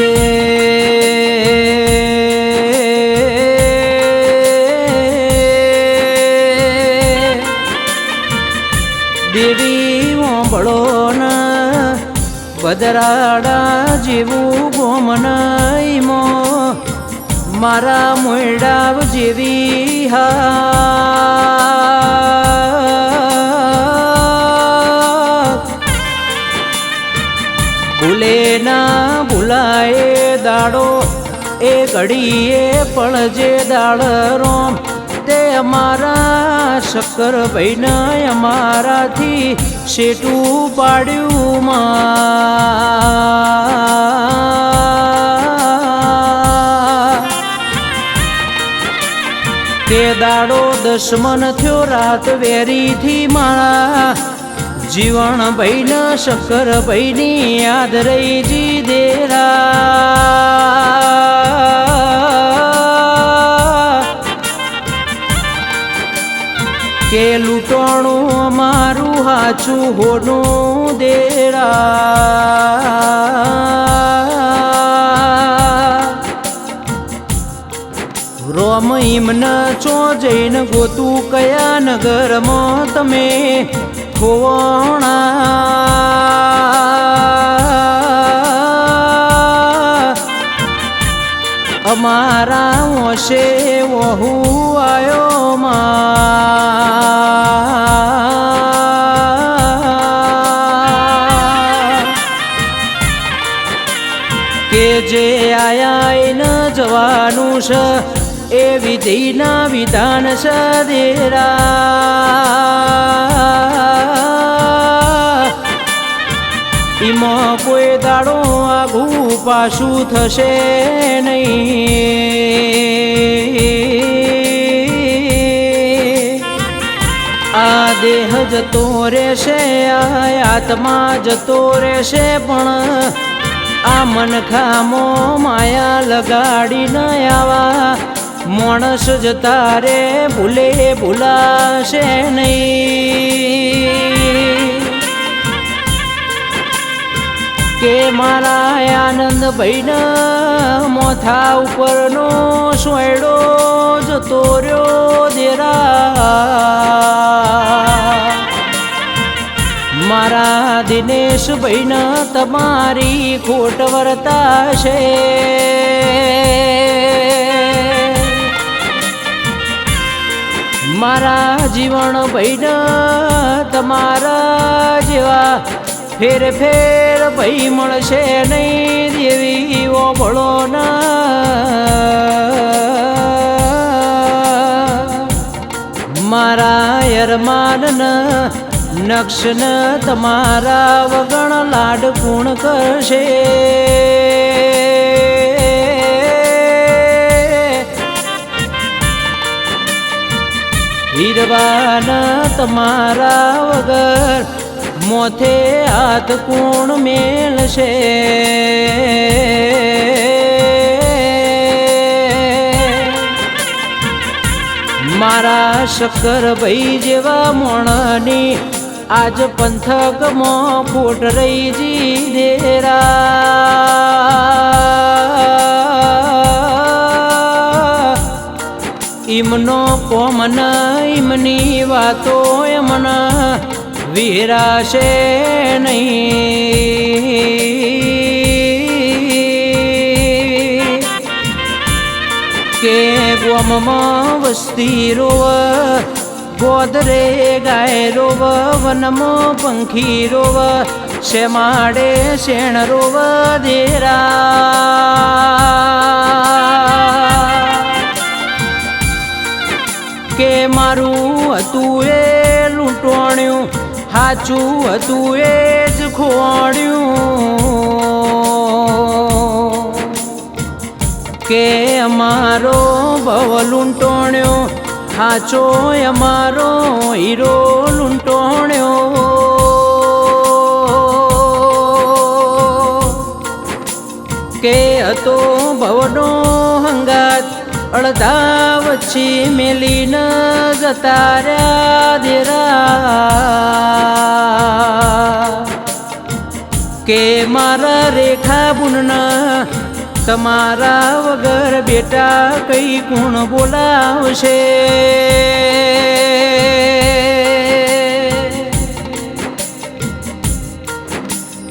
કે દેવી ઓંબળો ન બદરાડા જેવું ગોમનાઈમો મારા મોડાવ જેવી હા. દાડો, એ ઘડીએ પળજે દાળ રોમ, તે અમારા શક્કર ભાઈને અમારાથી શેટું પાડ્યું માં. તે દાડો દશમન થયો રાત વેરીથી માળા જીવણ ભૈન શક્કર ભૈની યાદ રહી જી દેરા કે લૂંટણું અમારું હાચું હોનું દેરા. રોમ ઈમન ચો જૈન ગોતું કયા નગરમાં તમે? ખોવાણા. અમારા ઓશે વહુ આયો માં. કે જે આયા ન જવાનું છે એ વિધિના વિધાન છે દેરા એમાં કોઈ દાડો આગું પાછું થશે નહીં. આ દેહ જતો રહેશે, આ આત્મા જતો રહેશે, પણ આ મન ખામો માયા લગાડી ન આવા માણસ જતા તારે ભૂલે ભૂલાશે નહીં. કે મારા આનંદ ભાઈન મોથા ઉપરનો સોયડો જતો રહ્યો દેરા. મારા દિનેશ ભાઈન તમારી ખોટ વર્તાશે. મારા જીવન ભાઈન તમારા જેવા ફેર ફેર ભાઈ મળશે નહીં દેવી ઓબળો ના મારા યરમાન નક્ષન તમારા વગણ લાડ પૂર્ણ કરશે. હીરવાના તમારા વગર મોથે હાથ કોણ મેળશે? મારા શક્કર ભાઈ જેવા મોણની આજ પંથકમાં ખોટ રહી જી દેરા. ઈમનો પોમન ઈમની વાતો એમન વિરાશે નહીં. કે ગોમમાં વસ્તી રોવ, ગોદરે ગાય રોવ, વનમાં પંખી રોવ, શેમાડે શેણ રોવ, દેરા. કે મારું હતું એ લૂંટોણ્યું, હાચું હતું એ જ ખોણ્યું કે અમારો ભવ લૂંટોણ્યો, હાચો અમારો હીરો લૂંટોણ્યો. અડધા વચ્ચે મેલી ન જતા રહ્યા દેરા કે મારા રેખા બુનના તમારા વગર બેટા કઈ ગુણ બોલાવશે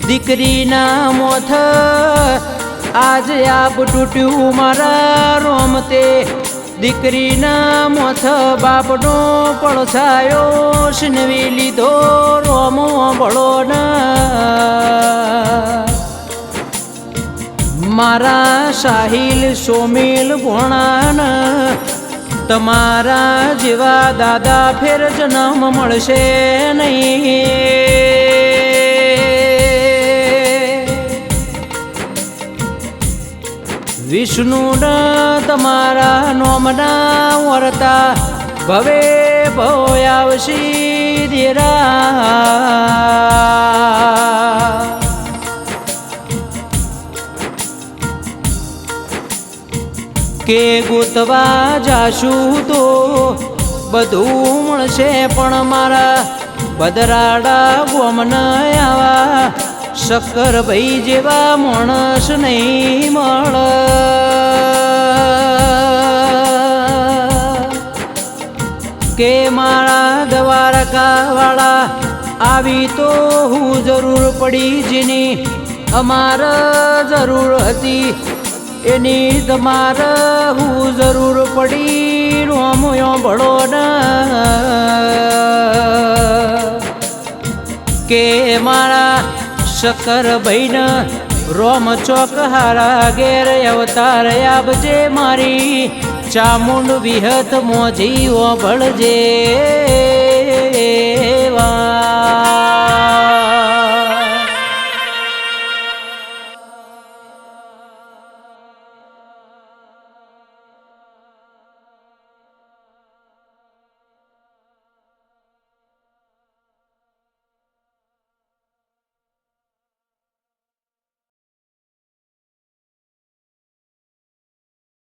દીકરીના મોથ આજ આબ તૂટ્યું મારા રોમતે. દીકરીના મોથ બાપનો પડછાયો શીનવી લીધો રોમો ના મારા સાહિલ સોમિલ ભોણાન. તમારા જેવા દાદા ફેર જન્મ મળશે નહીં. વિષ્ણુના તમારા નોમના વરતા ભવે ભવ દેરા કે ગોતવા જાશું તો બધું મળશે પણ મારા બદરાડા ગોમના આવા. શક્કર ભાઈ જેવા માણસ નહીં મળ. કે મારા દ્વારકા વાળા આવી તો હું જરૂર પડી જેની અમાર જરૂર હતી. એની તમારે હું જરૂર પડી. રોમયો ભળો ના શક્કર બૈન રોમ ચોક હારા ઘેર અવતાર આપજે મારી ચામુંડ વિહત મોજી ભળજે